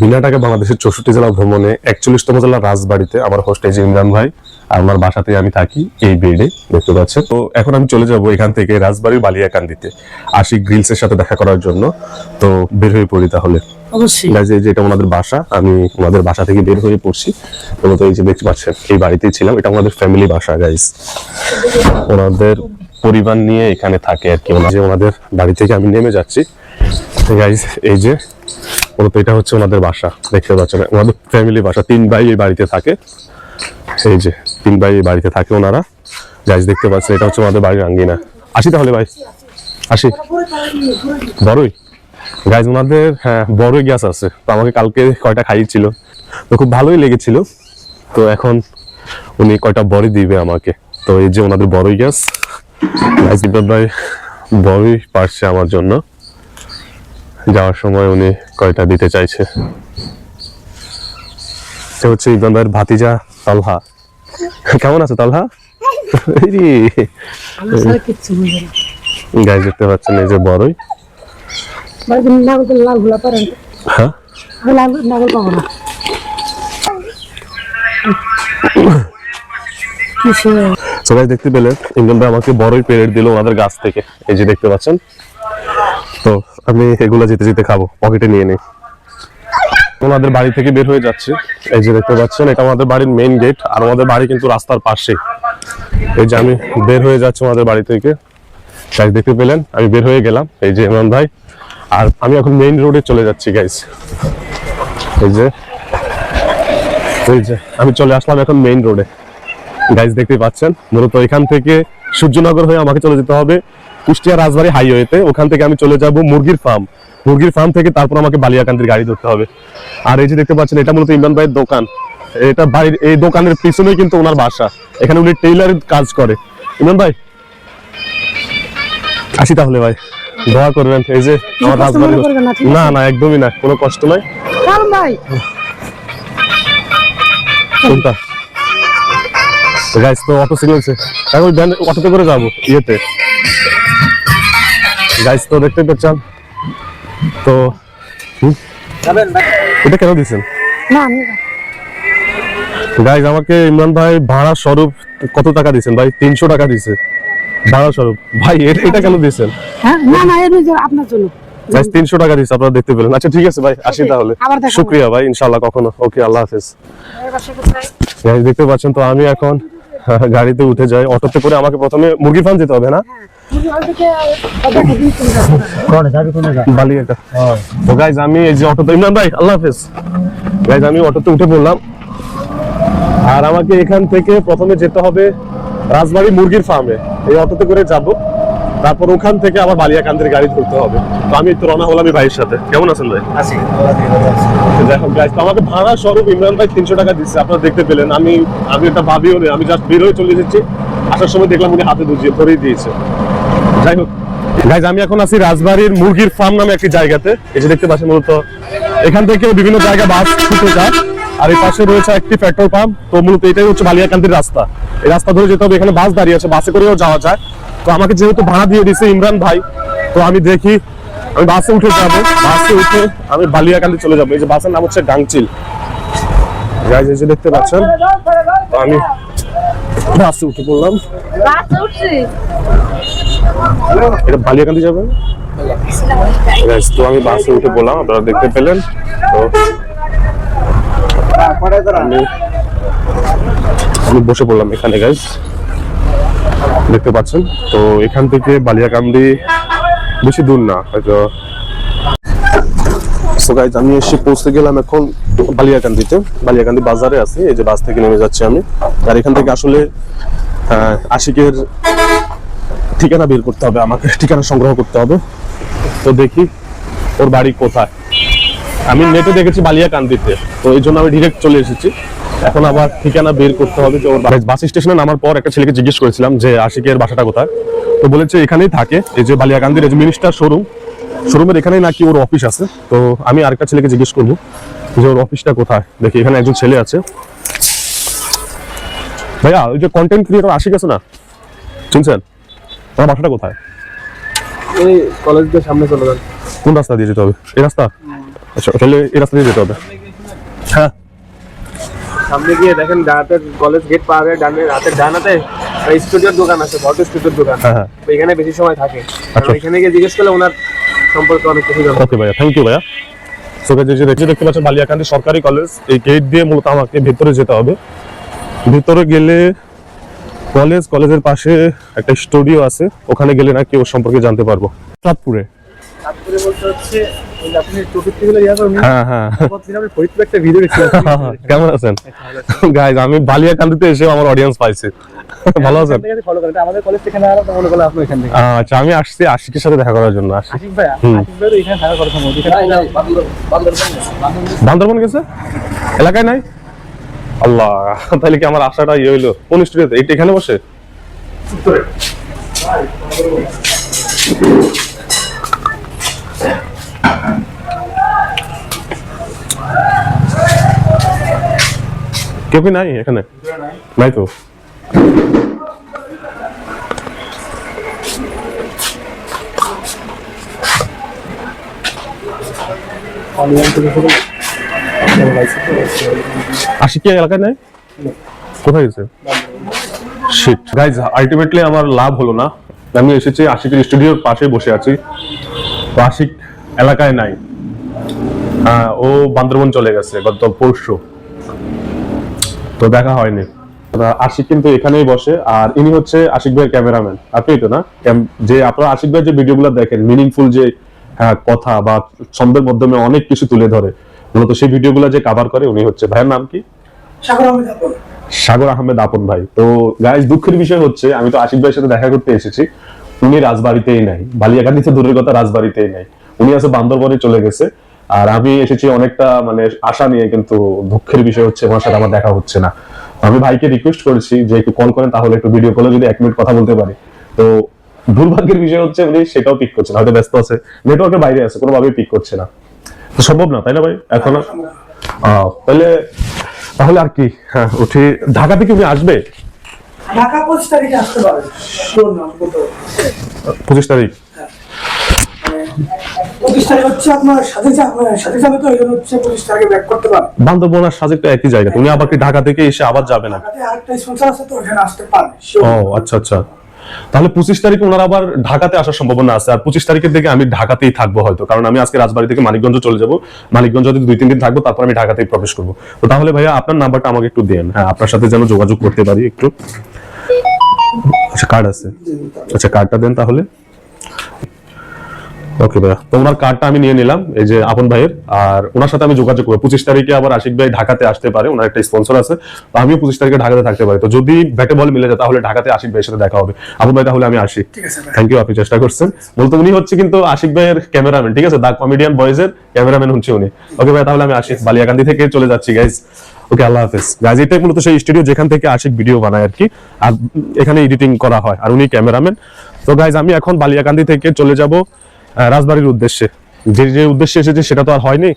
বিনা টাকা বাংলাদেশের চৌষট্টি জেলা ভ্রমণে একচল্লিশতম জেলা রাজবাড়িতে আমার হোস্ট এই ইমরান ভাই আর আমার বাসাতে আমি থাকি এই বেডে দেখতে পাচ্ছেন। তো এখন আমি চলে যাব এখান থেকে রাজবাড়ির বালিয়াকান্দিতে আশিক গ্রিলস এর সাথে দেখা করার জন্য। তো বের হয়ে পড়ি তাহলে। অবশ্যই। যে এটা ওনাদের বাসা আমি ওনাদের বাসা থেকে বের হয়ে পড়ছি। মূলত এই যে দেখতে পাচ্ছেন এই বাড়িতেই ছিলাম। এটা আমাদের ফ্যামিলি বাসা গাইজ ওনাদের পরিবার নিয়ে এখানে থাকে আর কি। যে ওনাদের বাড়ি থেকে আমি নেমে যাচ্ছি। গাইজ এই যে মূলত এটা হচ্ছে ওনাদের বাসা, দেখতে পাচ্ছেন। ওনাদের ফ্যামিলি বাসা, তিন ভাই এই বাড়িতে থাকে। এই যে, তিন ভাই এই বাড়িতে থাকে ওনারা। গাইজ দেখতে পাচ্ছেন, এটা হচ্ছে ওনাদের বাড়ির আঙ্গিনা। আসি তাহলে ভাই, আসি। বড়ই। গাইজ ওনাদের হ্যাঁ বড়ই গ্যাস আছে। তো আমাকে কালকে কয়টা খাইয়েছিল তো খুব ভালোই লেগেছিল। তো এখন উনি কয়টা বড়ি দিবে আমাকে। তো এই যে ওনাদের বড়ই গ্যাস গাইজ ভাই, বড়ই পারছে আমার জন্য। যাওয়ার সময় উনি কয়টা দিতে চাইছে? সে হচ্ছে ভাইয়ের ভাতিজা তালহা। কেমন আছে তালহা? গাইজ দেখতে পাচ্ছেন এই যে বড়ই। হ্যাঁ? সবাই দেখতে পেলেন ইমরান ভাই আমাকে বড়ই পেরেড দিল ওনাদের গাছ থেকে। এই যে দেখতে পাচ্ছেন? তো আমি এগুলা যেতে যেতে খাব পকেটে নিয়ে নেই। ওনাদের বাড়ি থেকে বের হয়ে যাচ্ছে। এই যে দেখতে পাচ্ছেন, এটা আমাদের বাড়ির মেইন গেট আর আমাদের বাড়ি কিন্তু রাস্তার পাশে এই যে আমি বের হয়ে যাচ্ছি আমাদের বাড়ি থেকে। গাইজ দেখতে পেলেন? আমি বের হয়ে গেলাম। এই যে ইমরান ভাই। আর আমি এখন মেইন রোডে চলে যাচ্ছি গাইজ এই যে এই যে, আমি চলে আসলাম এখন মেইন রোডে গাইজ দেখতে পাচ্ছেন? মূলত এখান থেকে সূর্যনগর হয়ে আমাকে চলে যেতে হবে। কুষ্টিয়া রাজবাড়ি হাইওয়েতে ওখান থেকে আমি চলে যাব মুরগির ফার্ম। মুরগির ফার্ম থেকে তারপর আমাকে বালিয়াকান্দির গাড়ি ধরতে হবে। আর এই যে দেখতে পাচ্ছেন এটা মূলত ইমরান ভাইয়ের দোকান। এটা বাড়ির এই দোকানের পিছনেই কিন্তু ওনার বাসা। এখানে উনি টেইলারের কাজ করে। ইমরান ভাই আসি তাহলে ভাই। দোয়া করবেন এই যে আমার রাজবাড়ি না, না একদমই না কোনো কষ্ট নাই। ভাই কোনটা? গাইস তো অটো এখন ওই ভ্যান অটোতে করে যাব ইয়েতে। তো দেখতে পাচ্ছেন? তো এটা কেন দিছেন? না গাইস আমাকে ইমরান ভাই ভাড়া স্বরূপ কত টাকা দিছেন? ভাই তিনশো টাকা দিছে। ভাড়া স্বরূপ। ভাই এটা কেন দিছেন? হ্যাঁ না না আপনার জন্য। গাইস তিনশো টাকা দিছে আপনারা দেখতে পেলেন। আচ্ছা ঠিক আছে ভাই আসি তাহলে। শুক্রিয়া ভাই ইনশাল্লাহ কখনো। ওকে আল্লাহ হাফেজ। দেখতে পাচ্ছেন তো আমি এখন গাড়িতে উঠে যাই। অটোতে করে আমাকে প্রথমে মুরগি ফার্ম যেতে হবে না? বালিয়াটা তো গাইজ আমি এই যে অটোতে ইমরান ভাই আল্লাহ হাফেজ। গাইজ আমি অটোতে উঠে পড়লাম। আর আমাকে এখান থেকে প্রথমে যেতে হবে রাজবাড়ি মুরগির ফার্মে। এই অটোতে করে যাব। তারপর ওখান থেকে আবার বালিয়াকান্দের গাড়ি ধরতে হবে। তো আমি তো রওনা হলাম ভাইয়ের সাথে। কেমন আছেন ভাই? দেখো গাইজ তো আমাকে ভাড়া স্বরূপ ইমরান ভাই তিনশো টাকা দিচ্ছে। আপনারা দেখতে পেলেন। আমি আমি একটা ভাবিও আমি জাস্ট বের হয়ে চলে এসেছি। আসার সময় দেখলাম উনি হাতে দুজিয়ে ধরেই দিয়েছে। যাই হোক গাইজ আমি এখন আছি রাজবাড়ির মুরগির ফার্ম নামে একটি জায়গাতে। এই যে দেখতে পাচ্ছেন মূলত, এখান থেকে বিভিন্ন জায়গায় বাস ছুটে যায়। আর এই পাশে রয়েছে একটি পেট্রোল পাম্প তো মূলত এটাই হচ্ছে বালিয়াকান্দির রাস্তা। এই রাস্তা ধরে যেতে হবে, এখানে বাস দাঁড়িয়ে আছে, বাসে করেও যাওয়া যায়। তো আমাকে যেহেতু ভাড়া দিয়ে দিয়েছে ইমরান ভাই, তো আমি দেখি, আমি বাসে উঠে যাব। বাসে উঠে আমি বালিয়াকান্দি চলে যাব। এই যে বাসের নাম হচ্ছে গাংচিল। গাইজ এই যে দেখতে পাচ্ছেন আমি বাসে উঠে পড়লাম। এটা বালিয়াকান্দি যাবেন? তো আমি বাসে উঠে বললাম আপনারা দেখতে পেলেন। তো আমি আমি বসে পড়লাম এখানে গাইজ দেখতে পাচ্ছেন? তো এখান থেকে বালিয়াকান্দি বেশি দূর না হয়তো গাইজ আমি এসে পৌঁছে গেলাম এখন বালিয়াকান্দিতে। বালিয়াকান্দি বাজারে আছি, এই যে বাস থেকে নেমে যাচ্ছি আমি। আর এখান থেকে আসলে আশিকের ঠিকানা বের করতে হবে, আমাকে ঠিকানা সংগ্রহ করতে হবে। তো দেখি, ওর বাড়ি কোথায়। আমি নেটে দেখেছি বালিয়াকান্দিতে, তো এই জন্য আমি ডিরেক্ট চলে এসেছি। এখন আবার ঠিকানা বের করতে হবে যে ওর বাস স্টেশনে নামার পর একটা ছেলেকে জিজ্ঞেস করেছিলাম যে, আশিকের বাসাটা কোথায়? তো বলেছে এখানেই থাকে, এই যে বালিয়াকান্দির, এই যে মিনিস্টার শোরুম শোরুমের এখানেই নাকি ওর অফিস আছে। তো আমি আরেকটা ছেলেকে জিজ্ঞেস করব যে ওর অফিসটা কোথায়? দেখি এখানে একজন ছেলে আছে। ভাইয়া ওই যে কন্টেন্ট ক্রিয়েটর আশিক আছে না? শুনছেন? তোমার বাসাটা কোথায়? ওই কলেজের সামনে চলে যান। কোন রাস্তা দিয়ে যেতে হবে? এই রাস্তা? আচ্ছা তাহলে এই রাস্তা দিয়ে যেতে হবে। হ্যাঁ। সামনে গিয়ে দেখেন ডানাতে কলেজ গেট পার হয়ে ডানে রাতের ডানাতে স্টুডিওর দোকান আছে ফটো স্টুডিওর দোকান। হ্যাঁ, হ্যাঁ। তো এখানে বেশি সময় থাকে। আচ্ছা। এখানে গিয়ে জিজ্ঞেস করলে ওনার সম্পর্কে অনেক কিছু জানতে ওকে ভাইয়া থ্যাংক ইউ ভাইয়া। যে দেখতে দেখতে পাচ্ছেন বালিয়াকান্দি সরকারি কলেজ এই গেট দিয়ে মূলত আমাকে ভিতরে যেতে হবে। ভিতরে গেলে কলেজ কলেজের পাশে একটা স্টুডিও আছে। ওখানে গেলে নাকি ওর সম্পর্কে জানতে পারব। চাঁদপুরে। কেমন আছেন? আমি বালিয়াকান্দিতে এসে আমার অডিয়েন্স পাইছি। ভালো আছেন? ফলো করেন। আমাদের কলেজ থেকে না মনে করলে আপনি এখান থেকে। আচ্ছা আমি আসছি আশিকের সাথে দেখা করার জন্য। আশিক ভাই আশিক ভাই এখানে কথা বান্দরবন গেছে? এলাকায় নাই? আল্লাহ তাহলে কি আমার আশাটা ইয়ে হইল? কোন স্টুডিওতে এখানে বসে? কেউ কি নাই এখানে? নাই তো? আশিক এলাকায় আমার লাভ হলো না। আমি এসেছি আশিকের স্টুডিওর পাশে বসে আছি। আশিক এলাকায় নাই। ও বান্দরবন চলে গেছে গত পরশু তো দেখা হয়নি। আশিক কিন্তু এখানেই বসে আর ইনি হচ্ছে আশিক ভাইয়ের ক্যামেরাম্যান। আপনি তো না? যে আপনারা আশিক ভাইয়ের যে ভিডিওগুলো দেখেন মিনিংফুল যে হ্যাঁ, কথা বা ছন্দের মাধ্যমে অনেক কিছু তুলে ধরে মূলত সেই ভিডিওগুলো যে কভার করে উনি হচ্ছে ভাইয়ের নাম কি? সাগর আহমেদ আপন। ভাই। তো গাইজ দুঃখের বিষয় হচ্ছে আমি তো আশিক ভাইয়ের সাথে দেখা করতে এসেছি উনি রাজবাড়িতেই নাই। বালিয়াকান্দি তো দূরের কথা রাজবাড়িতেই নাই। উনি আছে বান্দরবনে চলে গেছে আর আমি এসেছি অনেকটা মানে আশা নিয়ে কিন্তু দুঃখের বিষয় হচ্ছে ওনার সাথে আমার দেখা হচ্ছে না। আমি ভাইকে রিকোয়েস্ট করেছি যে একটু কল করেন তাহলে একটু ভিডিও কলে যদি এক মিনিট কথা বলতে পারি। তো দুর্ভাগ্যের বিষয় হচ্ছে উনি সেটাও পিক করছে না হয়তো ব্যস্ত আছে নেটওয়ার্কের বাইরে আছে কোনোভাবেই পিক করছে না। তো সম্ভব না তাই না ভাই? এখন তাহলে তাহলে আর কি? হ্যাঁ উঠি ঢাকা থেকে উনি আসবে? ঢাকা পঁচিশ তারিখে আসতে পারে। পঁচিশ তারিখ? পঁচিশ হচ্ছে আপনার সাথে সাথে যাবে তো এই জন্য হচ্ছে পঁচিশ ব্যাক করতে পারে। বান্দরবন আর সাজেক একই জায়গা উনি আবার কি ঢাকা থেকে এসে আবার যাবে না? আরেকটা স্পন্সর আছে তো ওখানে আসতে পারে ও আচ্ছা আচ্ছা। তাহলে পঁচিশ তারিখে ওনার আবার ঢাকাতে আসার সম্ভাবনা আছে আর পঁচিশ তারিখের দিকে আমি ঢাকাতেই থাকব হয়তো কারণ আমি আজকে রাজবাড়ি থেকে মানিকগঞ্জ চলে যাব। মানিকগঞ্জ যদি দুই তিন দিন থাকব তারপর আমি ঢাকাতেই প্রবেশ করব। তো তাহলে ভাইয়া আপনার নাম্বারটা আমাকে একটু দেন। হ্যাঁ আপনার সাথে যেন যোগাযোগ করতে পারি একটু। আচ্ছা কার্ড আছে। আচ্ছা কার্ডটা দেন তাহলে। ওকে ভাইয়া তো ওনার কার্ডটা আমি নিয়ে নিলাম এই যে আপন ভাইয়ের। আর ওনার সাথে আমি যোগাযোগ করব। পঁচিশ তারিখে আবার আশিক ভাই ঢাকাতে আসতে পারে ওনার একটা স্পন্সর আছে। তো আমিও পঁচিশ তারিখে ঢাকাতে থাকতে পারি। তো যদি ব্যাটে বল মিলে যায় তাহলে ঢাকাতে আশিক ভাইয়ের সাথে দেখা হবে। আপন ভাই তাহলে আমি আসি। থ্যাংক ইউ আপনি চেষ্টা করছেন। বলতো উনি হচ্ছে কিন্তু আশিক ভাইয়ের ক্যামেরাম্যান ঠিক আছে? দা কমেডিয়ান বয়েজের ক্যামেরাম্যান হচ্ছে উনি। ওকে ভাই তাহলে আমি আসি। বালিয়াকান্দি থেকে চলে যাচ্ছি গাইজ ওকে আল্লাহ হাফেজ। গাইজ এটাই মূলত সেই স্টুডিও যেখান থেকে আশিক ভিডিও বানায় আর কি। আর এখানে এডিটিং করা হয়। আর উনি ক্যামেরাম্যান তো গাইজ আমি এখন বালিয়াকান্দি থেকে চলে যাব। রাজবাড়ির উদ্দেশ্যে। যে যে উদ্দেশ্যে এসেছে সেটা তো আর হয়নি।